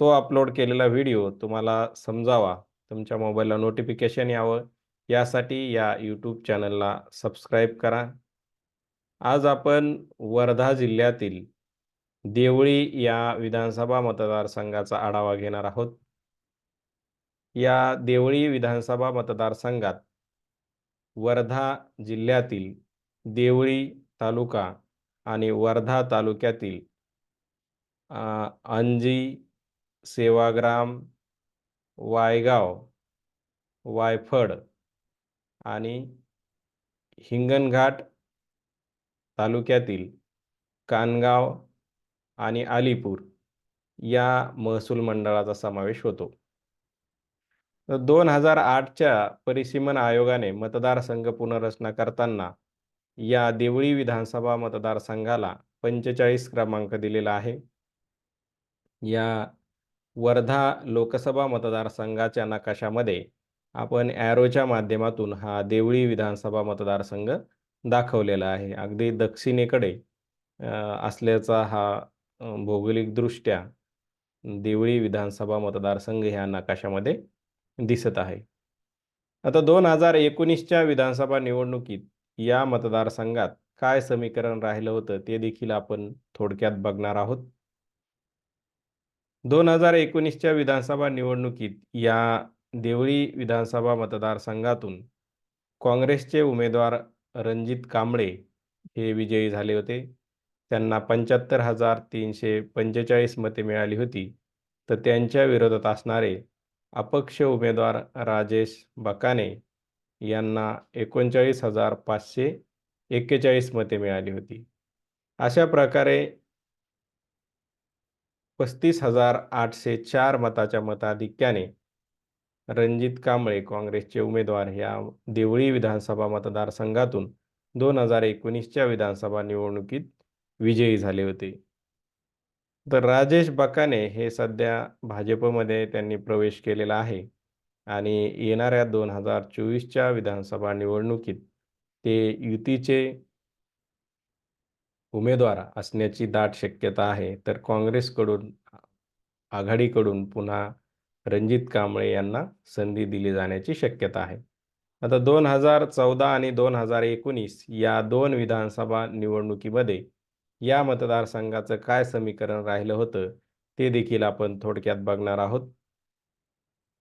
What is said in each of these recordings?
तो अपलोड केलेला व्हिडिओ तुम्हाला समजावा, तुमच्या मोबाईलला नोटिफिकेशन यावं, यासाठी या यूट्यूब चॅनलला सबस्क्राईब करा. आज आपण वर्धा जिल्ह्यातील देवळी या विधानसभा मतदारसंघाचा आढावा घेणार आहोत. या देवळी विधानसभा मतदारसंघात वर्धा जिल्ह्यातील देवळी तालुका आणि वर्धा तालुक्यातील अंजी, सेवाग्राम, वायगाव, वायफड आणि हिंगणघाट तालुक्यातील कानगाव आणि अलीपूर या महसूल मंडळाचा समावेश होतो. दोन हजार आठच्या परिसीमन आयोगाने मतदारसंघ पुनर्रचना करताना या देवळी विधानसभा मतदारसंघाला पंचेचाळीस क्रमांक दिलेला आहे. या वर्धा लोकसभा मतदारसंघाच्या नकाशामध्ये आपण ॲरोच्या माध्यमातून हा देवळी विधानसभा मतदारसंघ दाखवलेला आहे. अगदी दक्षिणेकडे असल्याचा हा भौगोलिकदृष्ट्या देवळी विधानसभा मतदारसंघ ह्या नकाशामध्ये दिसत आहे. आता दोन हजार एकोणीसच्या विधानसभा निवडणुकीत या मतदारसंघात काय समीकरण राहिलं होतं ते देखील आपण थोडक्यात बघणार आहोत. दोन हजार एकोणीसच्या विधानसभा निवडणुकीत या देवळी विधानसभा मतदारसंघातून काँग्रेसचे उमेदवार रणजित कांबळे हे विजयी झाले होते. त्यांना पंच्याहत्तर हजार तीनशे पंचेचाळीस मते मिळाली होती. तर त्यांच्या विरोधात असणारे अपक्ष उमेदवार राजेश बकाने यांना एकोणचाळीस हजार पाचशे एक्केचाळीस मते मिळाली होती. अशा प्रकारे पस्तीस हजार आठशे चार मताच्या मताधिक्याने रणजित कांबळे काँग्रेसचे उमेदवार ह्या देवळी विधानसभा मतदारसंघातून दोन हजार एकोणीसच्या विधानसभा निवडणुकीत विजयी झाले होते. तर राजेश बकाने हे सध्या भाजपमध्ये त्यांनी प्रवेश केलेला आहे आणि येणाऱ्या दोन हजार चोवीसच्या विधानसभा निवडणुकीत ते युतीचे उमेदवार असण्याची दाट शक्यता आहे. तर काँग्रेसकडून आघाडीकडून पुन्हा रणजित कांबळे यांना संधी दिली जाण्याची शक्यता आहे. आता दोन हजार चौदा आणि दोन हजार एकोणीस या दोन विधानसभा निवडणुकीमध्ये या मतदारसंघाचं काय समीकरण राहिलं होतं ते देखील आपण थोडक्यात बघणार आहोत.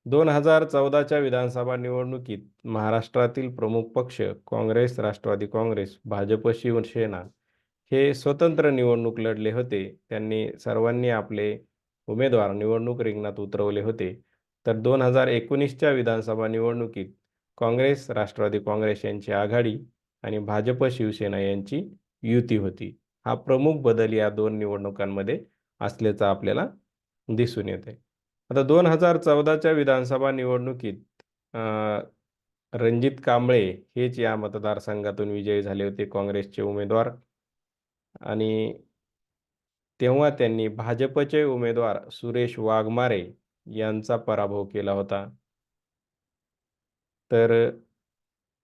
दोन हजार चौदाच्या विधानसभा निवडणुकीत महाराष्ट्रातील प्रमुख पक्ष काँग्रेस, राष्ट्रवादी काँग्रेस, भाजप, शिवसेना हे स्वतंत्र निवडणूक लढले होते. त्यांनी सर्वांनी आपले उमेदवार निवडणूक रिंगणात उतरवले होते. तर दोन हजार एकोणीसच्या विधानसभा निवडणुकीत काँग्रेस, राष्ट्रवादी काँग्रेस यांची आघाडी आणि भाजप, शिवसेना यांची युती होती. हा प्रमुख बदल या दोन निवडणुकांमध्ये असल्याचं आपल्याला दिसून येते. आता दोन हजार चौदाच्या विधानसभा निवडणुकीत रणजित कांबळे हेच या मतदारसंघातून विजयी झाले होते काँग्रेसचे उमेदवार. आणि तेव्हा त्यांनी भाजपचे उमेदवार सुरेश वाघमारे यांचा पराभव केला होता. तर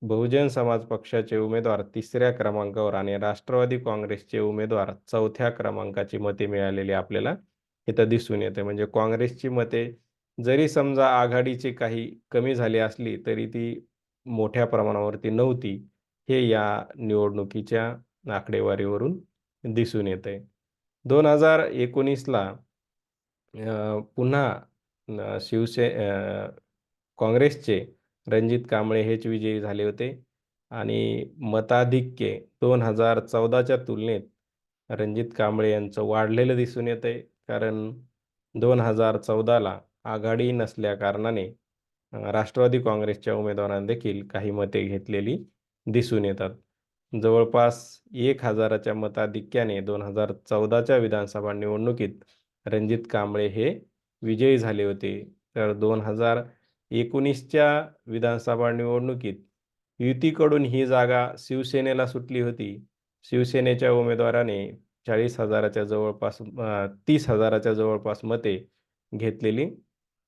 बहुजन समाज पक्षाचे उमेदवार तिसऱ्या क्रमांकावर आणि राष्ट्रवादी काँग्रेसचे उमेदवार चौथ्या क्रमांकाची मते मिळालेली आपल्याला इथं दिसून येते. म्हणजे काँग्रेसची मते जरी समजा आघाडीची काही कमी झाली असली तरी ती मोठ्या प्रमाणावरती नव्हती. हे या निवडणुकीच्या आकडेवारीवरून दिसून येते. दोन हजार एकोणीसला पुन्हा शिवसे काँग्रेसचे रणजित कांबळे हेच विजयी झाले होते आणि मताधिक्य दोन हजार चौदाच्या तुलनेत रणजित कांबळे यांचं वाढलेलं दिसून येते कारण दोन हजार चौदाला आघाडी नसल्या कारणाने राष्ट्रवादी काँग्रेसच्या उमेदवारांनी देखील काही मते घेतलेली दिसून येतात. जवळपास एक हजाराच्या मताधिक्याने दोन हजार चौदाच्या विधानसभा निवडणुकीत रणजित कांबळे हे विजयी झाले होते. तर दोन हजार एकोणीसच्या विधानसभा निवडणुकीत युतीकडून ही जागा शिवसेनेला सुटली होती. शिवसेनेच्या उमेदवाराने चाळीस हजाराच्या जवळपास तीस हजाराच्या जवळपास मते घेतलेली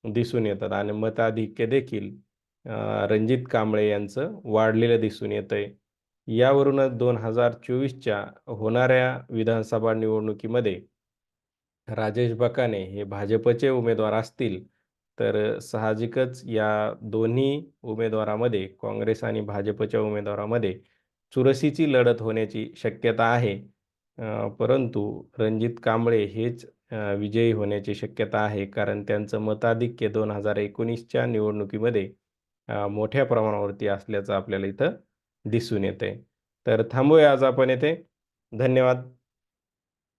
दिसून येतात आणि मताधिक्य देखील रणजित कांबळे यांचं वाढलेलं दिसून येतं आहे यावरूनच दोन हजार चोवीसच्या होणाऱ्या विधानसभा निवडणुकीमध्ये राजेश बकाने हे भाजपचे उमेदवार असतील तर साहजिकच या दोन्ही उमेदवारामध्ये काँग्रेस आणि भाजपच्या उमेदवारामध्ये चुरशीची लढत होण्याची शक्यता आहे. परंतु रणजित कांबळे हेच विजयी होण्याची शक्यता आहे कारण त्यांचं मताधिक्य दोन हजार एकोणीसच्या निवडणुकीमध्ये मोठ्या प्रमाणावरती असल्याचं आपल्याला इथं दिसून येते. तर थांबूया आज आपण येथे. धन्यवाद.